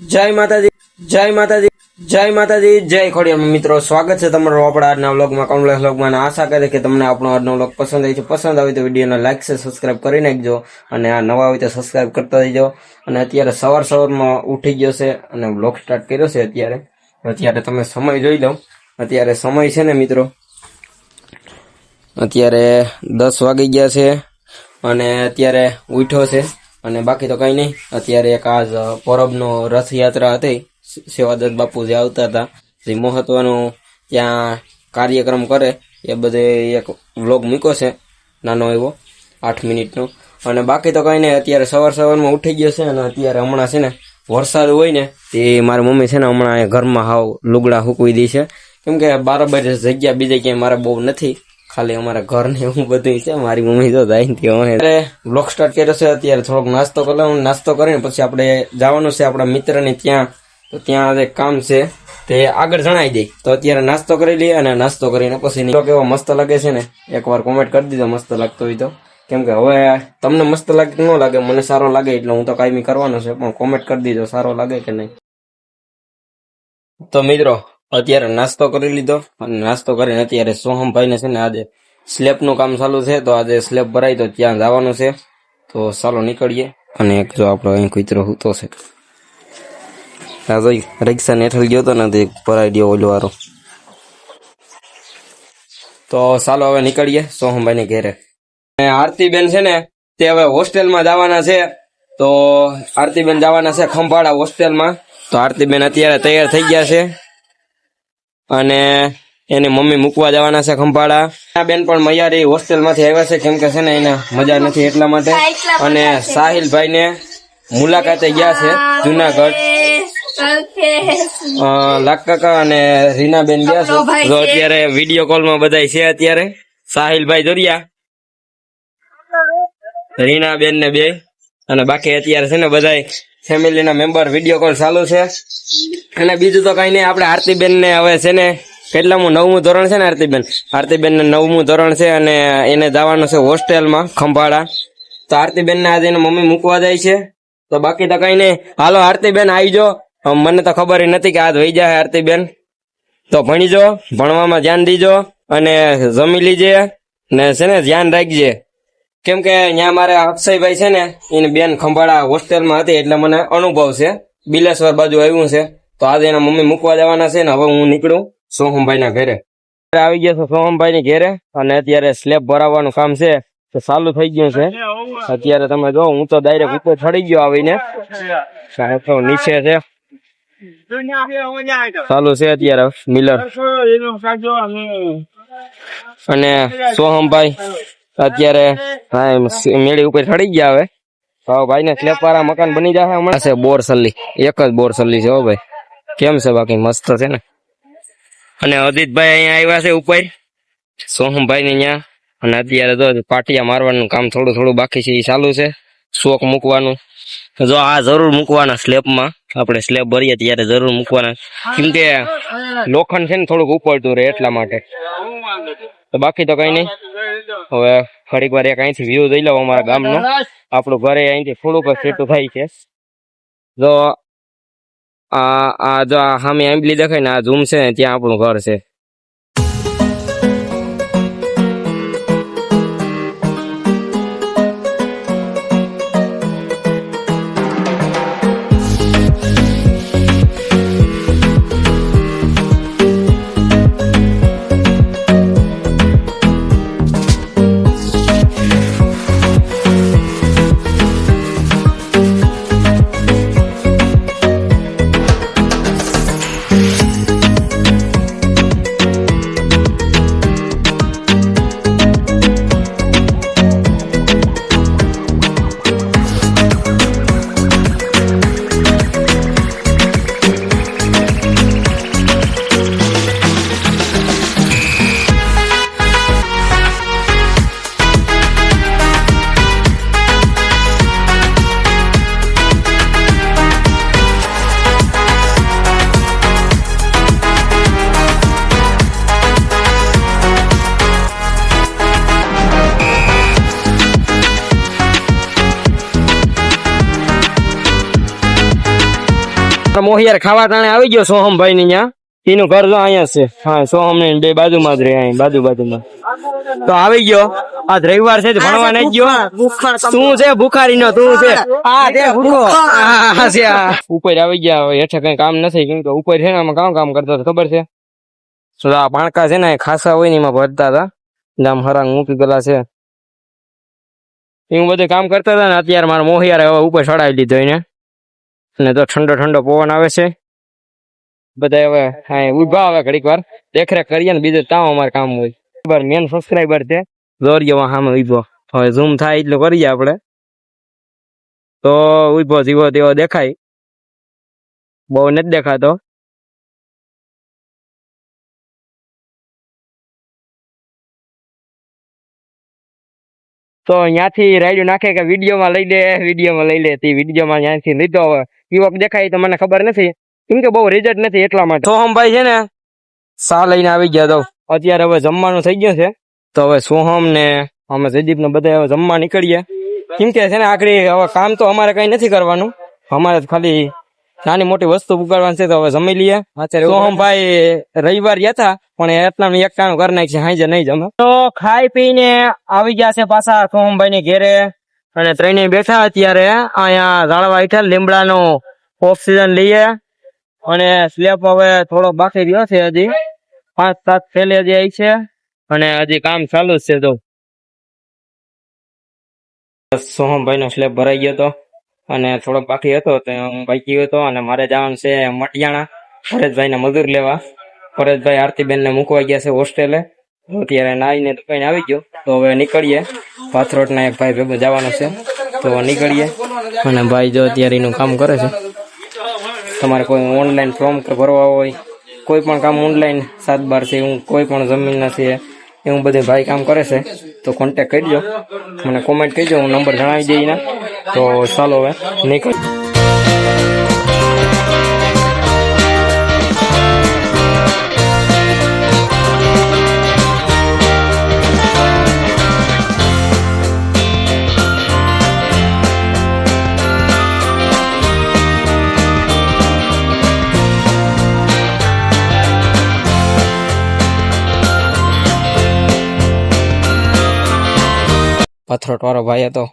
જય માતાજી જય માતાજી જય માતાજી, જય ખોડિયા મિત્રો, સ્વાગત છે તમારો આપણા આજના વ્લોગમાં કોમ્પ્લેક્સ વ્લોગમાં આશા કરે કે તમને આપણો આજનો વ્લોગ પસંદ આવી છે. પસંદ આવે તો વિડીયોને લાઈક છે સબસ્ક્રાઇબ કરી નાખજો, અને આ નવા હોય તો સબસ્ક્રાઇબ કરતા રહીજો. અને અત્યારે સવાર સવારમાં ઉઠી ગયો છે, અને વ્લોગ સ્ટાર્ટ કર્યો છે અત્યારે. અત્યારે તમે સમય જોઈ લો. અત્યારે સમય છે ને, મિત્રો? અત્યારે દસ વાગી ગયા છે, અને અત્યારે ઉઠ્યો છે. અને બાકી તો કઈ નહીં. અત્યારે એક આજ પરબનો રથયાત્રા હતી. સેવાદત્ત બાપુ જે આવતા હતા, જે મહત્વનું ત્યાં કાર્યક્રમ કરે, એ બધે એક વ્લોગ મૂક્યો છે. નાનો એવો, આઠ મિનિટનો. અને બાકી તો કંઈ નહીં, અત્યારે સવાર સવારમાં ઉઠી ગયો છે અને અત્યારે હમણાં છે ને વરસાદ હોય ને, તે મારી મમ્મી છે ને હમણાં ઘરમાં હાવ લુગડા હુકવી દી છે. કેમ કે બાર જગ્યા બીજે ક્યાંય મારે બહુ નથી. ખાલી અમારા ઘર ને એવું બધું છે, મારી મમ્મી તો જાય ને અમે બ્લોક સ્ટાર્ટ કર્યો છે, અત્યારે થોડોક નાસ્તો કરો નાસ્તો કરીને પછી આપણે જવાનું છે આપણા મિત્રને ત્યાં. તો ત્યાં જે કામ છે, તે આગળ જણાવી દઈ તો અત્યારે નાસ્તો કરી લઈએ અને નાસ્તો કરીને પછી નીકળો. કેવો મસ્ત લાગે છે ને? એકવાર કોમેન્ટ કરી દીધો, મસ્ત લાગતો હોય તો. કેમ કે હવે તમને મસ્ત લાગે ન લાગે, મને સારો લાગે, એટલે હું તો કાયમી કરવાનો છે, પણ કોમેન્ટ કરી દીધો, સારો લાગે કે નહીં? તો મિત્રો અત્યારે નાસ્તો કરી લીધો અને નાસ્તો કરીને અત્યારે સોહમભાઈને છે ને આજે સ્લેબનું કામ ચાલુ છે, તો આજે સ્લેબ ભરાય તો ત્યાં જવાનું છે. તો ચાલો નીકળીએ અને એક જો આપણો અહીં કૂતરો હૂતો છે. આ જોઈ હેઠળ ગયો તો ને તે ભરાઈ ગયો ઓલો વાળો તો ચાલો હવે નીકળીએ સોહમભાઈને ઘેરે. આરતીબેન છે ને, તે હવે હોસ્ટેલમાં જવાના છે. તો આરતીબેન જવાના છે ખંભાળા હોસ્ટેલમાં. તો આરતીબેન અત્યારે તૈયાર થઈ ગયા છે. અને એની મમ્મી મૂકવા જવાના છે ખંભાળા. આ બેન પણ મૈયારી હોસ્ટેલમાંથી આવ્યા છે કેમ કે છે ને એને મજા નથી એટલા માટે. અને સાહિલભાઈ ને મુલાકાતે ગયા છે જુનાગઢ. અ, લાખ કાકા અને રીનાબેન ગયા છે. જો અત્યારે વીડિયો કોલમાં બધા છે અત્યારે. સાહિલભાઈ જોડિયા રીનાબેન ને બે. અને બાકી અત્યારે છે ને બધા ફેમિલીના મેમ્બર વીડિયો કોલ ચાલુ છે. અને બીજું તો કઈ નહીં, આપણે આરતીબેન ને હવે છે ને કેટલામું નવમું ધોરણ છે ને આરતીબેન? આરતીબેન ને નવમું ધોરણ છે અને એને જવાનું છે હોસ્ટેલમાં, ખંભાળા. તો આરતીબેન ને આજે એને મમ્મી મૂકવા જાય છે. તો બાકી તો કઈ નહીં. હાલો આરતીબેન આવીજો મને તો ખબર નથી કે આજ વહી જાય આરતીબેન. તો ભણીજો ભણવામાં ધ્યાન દીજો અને જમી લીજે ને છે ને ધ્યાન રાખજે. કેમ કે ત્યાં મારે અક્ષયભાઈ છે ને એની બેન ખંભાળા હોસ્ટેલમાં હતી એટલે મને અનુભવ છે. બિલેશ્વર બાજુ આવ્યું છે. તો આજે એના મમ્મી મૂકવા જવાના છે ને હવે હું નીકળું સોહમભાઈ ના ઘરે આવી ગયા છે સોહમભાઈ ની ઘેરે અને અત્યારે સ્લેબ ભરાવવાનું કામ છે. તો ચાલુ થઈ ગયું છે. અત્યારે તમે જો હું તો ડાયરેક્ટ ઉપર ચડી ગયો આવીને. સાહેબ તો નીચે છે. ચાલુ છે અત્યારે મિલર. અને સોહમભાઈ અત્યારે હા, મેળી ઉપર ચડી ગયા હવે. તો ભાઈ ને વાળા મકાન બની જશે હમણાં. છે બોર સલ્લી. એક જ બોર સલ્લી છે હો ભાઈ. કેમ છે બાકી? મસ્ત છે ને? અને અદિતભાઈ અહીંયા આવ્યા છે ઉપર. સોહમભાઈ ને અહીંયા. અને અત્યારે તો પાટિયા મારવાનું કામ થોડું થોડું બાકી છે એ ચાલુ છે. શોક મૂકવાનું. જો આ જરૂર મૂકવાના સ્લેબમાં. આપણે સ્લેબ ભરીએ ત્યારે જરૂર મૂકવાના. કેમ કે લોખંડ છે ને થોડુંક ઉપડતું રહે એટલા માટે. બાકી તો કઈ નહીં. હવે ફરી વાર એક અહીંથી વ્યૂ દઈ લઉં અમારા ગામનો. આપણું ઘરે અહીંથી થોડુંક સેટું થાય છે. જો આ આ જો સામે આંબલી દેખાય ને આ ઝૂમ છે ને ત્યાં આપણું ઘર છે. મોહિયાર ખાવા ટાણે આવી ગયો સોહમભાઈ ની ત્યાં એનું ઘર જો અહીંયા છે. હા સોહમ ને બે બાજુમાં જ રહે અહીં બાજુ બાજુમાં. તો આવી ગયો. આજ રવિવાર છે ભણવા નહીં ગયો. તું છે ભૂખારી નો? તું છે? આ તે ભૂખો. હા છે ઉપર આવી ગયા હવે હેઠે કઈ કામ નથી કેમ કે ઉપર છે ને આમાં કામ કામ કરતા ખબર છે? તો આ પાણકા છે ને એ ખાસા હોય ને એમાં ભરતા હતા. આમ હરાંગ મૂકી ગયેલા છે. એવું બધું કામ કરતા હતા ને અત્યારે મારા મોહિયારે હવે ઉપર ચડાવી લીધો એને. અને તો ઠંડો ઠંડો પવન આવે છે. બધા હવે, હા ઊભા આવે ઘડીક વાર. દેખરેખ કરીએ ને બીજું તાવ અમારે કામ હોય. મેન સબસ્ક્રાઈબર છે. દોરીઓ સામે ઊભો હવે ઝૂમ થાય એટલું કરીએ આપણે. તો ઊભો જીવો તેવો દેખાય. બહુ નથી દેખાતો. તો ત્યાંથી રાઈડ નાખે કે વિડીયોમાં લઈ લે વિડીયોમાં લઈ લે તે વિડીયોમાં ત્યાંથી લીધો હવે. યુવક દેખાય તો મને ખબર નથી. કેમ કે બહુ રિઝલ્ટ નથી એટલા માટે. સોહમભાઈ છે ને સા લઈને આવી ગયા તો. અત્યારે હવે જમવાનું થઈ ગયું છે. તો હવે સોહમ ને અમે જયદીપ ને બધા હવે જમવા નીકળીએ. કેમ કે છે ને આખરી હવે કામ તો અમારે કઈ નથી કરવાનું. અમારે ખાલી નાની મોટી વસ્તુ ઉગાડવાની છે તો હવે જમી લઈએ. સોહમભાઈ રવિવાર ગયા હતા પણ એટલા એકટાણું કરી નાખશે હાજે નહીં જમે. તો ખાઈ પીને આવી ગયા છે પાછા સોહમભાઈ ની ઘેરે અને ત્રણે બેઠા અત્યારે અહીંયા ઝાડવા હેઠળ લીમડાનો ઓક્સિજન લઈએ. અને સ્લેબ હવે થોડો બાકી રહ્યો છે હજી. પાંચ સાત ફેલે આવી છે અને હજી કામ ચાલુ જ છે તો. સોહમભાઈ નો સ્લેબ ભરાઈ ગયો હતો અને થોડોક બાકી હતો તો હું બાકી હતો અને મારે જવાનું છે મટિયાણા. પરેશભાઈ ને મજૂર લેવા. પરેશભાઈ આરતીબેનને મૂકવા ગયા છે હોસ્ટેલે. અત્યારે નાઈને દુકાને આવી ગયો. તો હવે નીકળીએ. પાથરોટના એક ભાઈ ભેગો જવાનો છે. તો નીકળીએ. અને ભાઈ જો અત્યારે એનું કામ કરે છે. તમારે કોઈ ઓનલાઈન ફોર્મ ભરવા હોય, કોઈ પણ કામ ઓનલાઈન સાત બાર છે, હું કોઈ પણ જમીન નથી. એવું બધું ભાઈ કામ કરે છે, તો કોન્ટેક કરજો મને કોમેન્ટ કરજો હું નંબર જણાવી દઈને તો ચાલો હવે નીકળ પથરોટ વાળો ભાઈ હતો.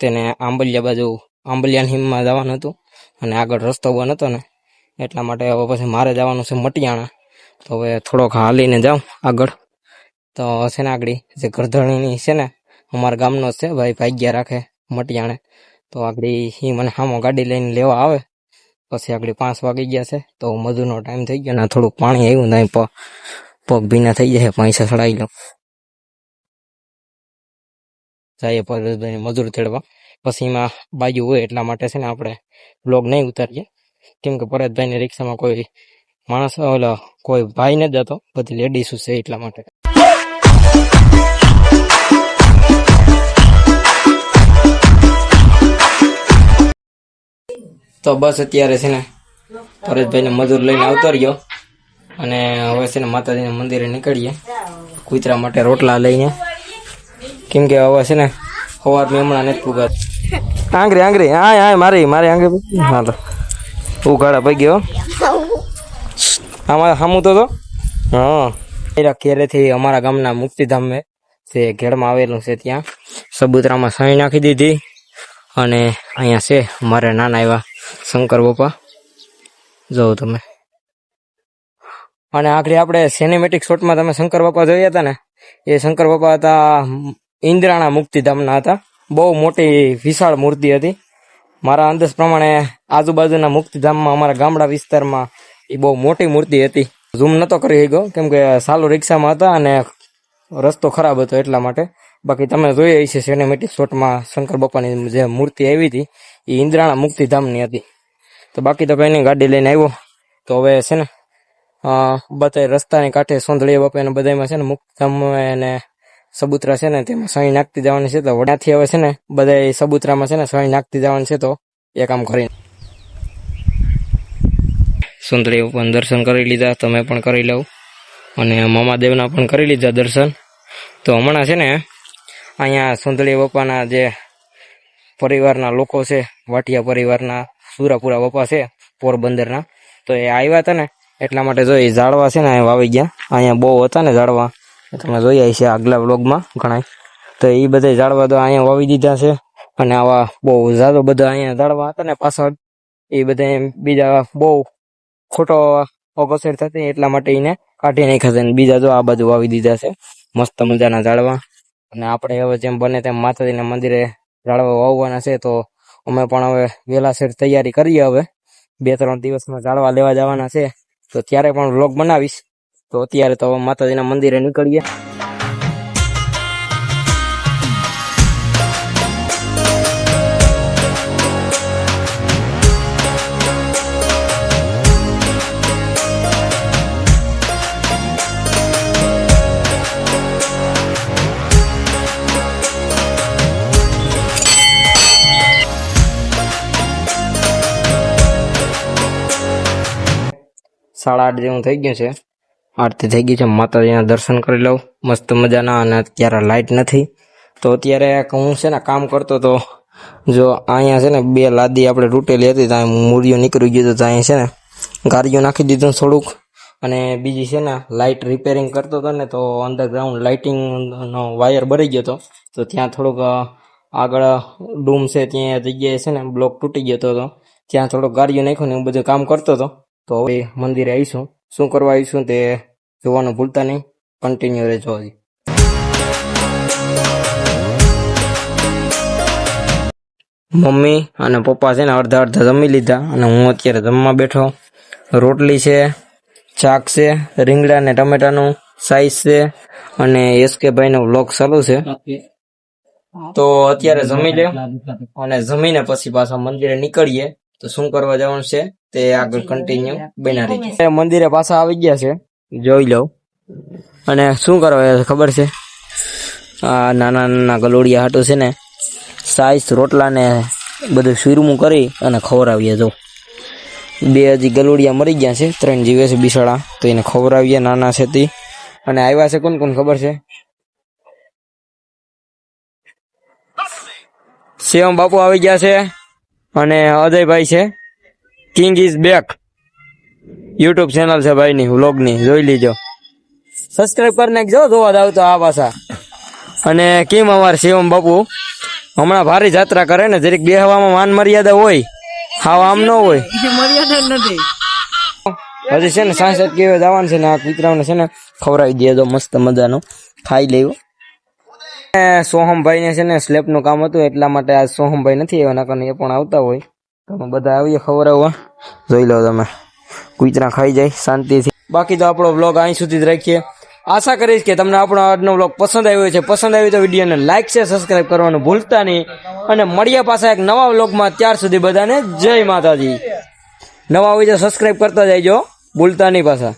તેને આંબલિયા બાજુ, આંબલિયાની હિમમાં જવાનું હતું અને આગળ રસ્તો બંધ હતો ને, એટલા માટે હવે પછી મારે જવાનું છે મટિયાણા. તો હવે થોડોક હાલીને જાઉં આગળ. તો છે ને આગળ જે ગરધણીની છે ને, અમારા ગામનો જ છે, ભાઈ ભાગ્યા રાખે મટિયાણે. તો આગળ એ મને સામો ગાડી લઈને લેવા આવે. પછી આગળ પાંચ વાગી ગયા છે, તો મજૂરનો ટાઈમ થઈ ગયો ને થોડુંક પાણી આવ્યું ને પગ ભીના થઈ જાય પૈસા ચડાવી લઉં. જઈએ પરેશભાઈ મજૂર તેડવા. પછી એમાં બાજુ હોય એટલા માટે છે ને આપણે બ્લોગ નહીં ઉતારીએ. કેમ કે પરેશભાઈની રિક્ષામાં કોઈ માણસ, ઓલો, કોઈ ભાઈ નથી જતો. બધી લેડીઝ છે એટલા માટે. તો બસ અત્યારે છે ને પરેશભાઈને મજૂર લઈને આવતો અને હવે છે ને માતાજીના મંદિરે નીકળીએ. કૂતરા માટે રોટલા લઈને. કેમ કે હવે છે ને સવાર મેં હમણાં નથી પુગાત આંગરી આંગરી હા હા મારી મારી આંગળી. હા, તો. ઉઘાડા પડી ગયો અમારે સામું તો હા. એરા ઘેરેથી અમારા ગામના મુક્તિધામ જે ઘેડમાં આવેલું છે ત્યાં, સબુતરામાં સહી નાખી દીધી. અને અહીંયા છે મારે નાના એવા શંકર બાપા જોવો તમે. અને આખરી આપણે સિનેમેટિક શોટમાં તમે શંકર બાપા જોયા હતા ને? એ શંકર બાપા હતા ઇન્દ્રાણા મુક્તિધામના હતા. બહુ મોટી વિશાળ મૂર્તિ હતી. મારા અંદાજ પ્રમાણે આજુબાજુના મુક્તિધામમાં અમારા ગામડા વિસ્તારમાં એ બહુ મોટી મૂર્તિ હતી. ઝૂમ નતો કરી શક્યો, કેમ કે સાલું રિક્ષામાં હતા અને રસ્તો ખરાબ હતો એટલા માટે. બાકી તમે જોઈ છે સિનેમેટિક શોટમાં શંકર બાપાની જે મૂર્તિ આવી હતી, એ ઇન્દ્રાણા મુક્તિધામની હતી. તો બાકી તો કઈ ગાડી લઈને આવ્યો. તો હવે છે ને બધા રસ્તાની કાંઠે સોંદળીયા બાપા ને બધામાં છે ને મુક્તિધામ અને સબૂતરા છે ને, તેમાં સહી નાખતી જવાની છે તો વડાથી હવે છે ને બધા સબૂતરામાં છે ને, સહી નાખતી જવાની છે, તો એ કામ કરીને. સુંદરી પણ દર્શન કરી લીધા, તમે પણ કરી લઉં અને મામાદેવના પણ કરી લીધા દર્શન. તો હમણાં છે ને, અહીંયા સુંદરી બાપાના જે પરિવારના લોકો છે, વાટિયા પરિવારના, સુરાપુરા બાપા છે, પોરબંદરના, તો એ આવ્યા હતા ને, એટલા માટે જો એ ઝાડવા છે ને વાવી ગયા. અહીંયા બહુ હતા ને ઝાડવા. તમે જોયા છે આગલા વ્લોગમાં ઘણા તો એ બધા ઝાડવા તો અહીંયા વાવી દીધા છે અને આવા બહુ ઝાડો બધા અહીંયા ઝાડવા હતા ને પાછળ. એ બધા બીજા બહુ ખોટો અપસર થતી એટલા માટે એને કાઢી નાખ્યા છે બીજા જો આ બાજુ વાવી દીધા છે. મસ્ત મજાના ઝાડવા. અને આપણે હવે જેમ બને તેમ માતાજીના મંદિરે ઝાડવા વાવવાના છે તો અમે પણ હવે વેલાસર તૈયારી કરીએ હવે. બે ત્રણ દિવસમાં ઝાડવા લેવા જવાના છે. તો ત્યારે પણ વ્લોગ બનાવીશ. તો અત્યારે તો માતાજીના મંદિરે નીકળીએ. સાડા આઠ જેવું થઈ ગયું છે. આરતી થઈ ગઈ છે. માતાજીના દર્શન કરી લઉં. મસ્ત મજાના અને અત્યારે લાઇટ નથી. તો અત્યારે હું છે ને કામ કરતો તો જો અહીંયા છે ને બે લાદી આપણે તૂટેલી હતી, ત્યાં મૂળિયું નીકળી ગયું હતું, ત્યાં છે ને ગાડીઓ નાખી દીધું થોડુંક. અને બીજી છે ને લાઇટ રિપેરિંગ કરતો હતો ને તો અંડરગ્રાઉન્ડ લાઇટિંગનો વાયર બળી ગયો હતો. તો ત્યાં થોડુંક આગળ ડૂમ છે ત્યાં જગ્યાએ છે ને બ્લોક તૂટી ગયો હતો ત્યાં થોડુંક ગાડીઓ નાખ્યું ને હું બધું કામ કરતો હતો. તો હવે મંદિરે આવીશું. શું કરવા આવીશું તે જોવાનું ભૂલતા નહીં. કન્ટિન્યુ રહેજો હજી. મમ્મી અને પપ્પા છે ને અડધા અડધા જમી લીધા અને હું અત્યારે જમવા બેઠો. રોટલી છે, શાક છે, રીંગણા ને ટમેટાનું સાઈઝ છે અને એસકે ભાઈ નો વ્લોગ ચાલુ છે. તો અત્યારે જમી લે અને જમીને પછી પાછા મંદિરે નીકળીએ. તો શું કરવા જવાનું છે? તે આગળ કન્ટિન્યુ બના રહી મંદિરે પાછા આવી ગયા છે. જોઈ લઉં. અને શું કરવા ખબર છે? આ નાના નાના ગલોડિયા હાટું છે ને સાઈઝ રોટલા ને બધું શીરમું કરી અને ખવડાવીએ જો. બે હજી ગલોડિયા મરી ગયા છે ત્રણ જીવે છે બિસાડા. તો એને ખવડાવીએ નાના છે તે. અને આવ્યા છે કોણ કોણ ખબર છે? શિવમ બાપુ આવી ગયા છે. અને અજયભાઈ છે. King is back YouTube channel છે ભાઈની વ્લોગની. જોઈ લીજો. સબસ્ક્રાઈબ કરી નાખજો જોવા જાવ તો આ પાછા. અને કેમ અમારે શિવમ બાપુ? હમણાં ભારી જાત્રા કરે ને જરીક બેહવામાં માન મર્યાદા હોય હાવ આમ ન હોય. હજી છે ને સાંસદ કેવા જવાનું છે ને આ કૂતરાઓને છે ને ખવડાવી દેજો મસ્ત મજાનો. ખાઈ લેવું. એ સોહમભાઈ ને છે ને સ્લેબનું કામ હતું, એટલા માટે આ સોહમભાઈ નથી આવ્યા, નકર એ પણ આવતા હોય. તમે બધા આવીએ ખવડાવવા. જોઈ લો તમે. કૂતરા ખાઈ જાય શાંતિથી. બાકી તો આપણો બ્લોગ અહીં સુધી જ રાખીએ. આશા કરીશ કે તમને આપણો આજનો બ્લોગ પસંદ આવ્યો છે પસંદ આવ્યો તો વિડીયોને લાઈક છે સબસ્ક્રાઇબ કરવાનું ભૂલતા નહીં. અને મળીએ પાછા એક નવા બ્લોગમાં ત્યાર સુધી બધાને જય માતાજી. નવા હોય તો સબસ્ક્રાઇબ કરતા જઈજો ભૂલતા નહીં પાછા.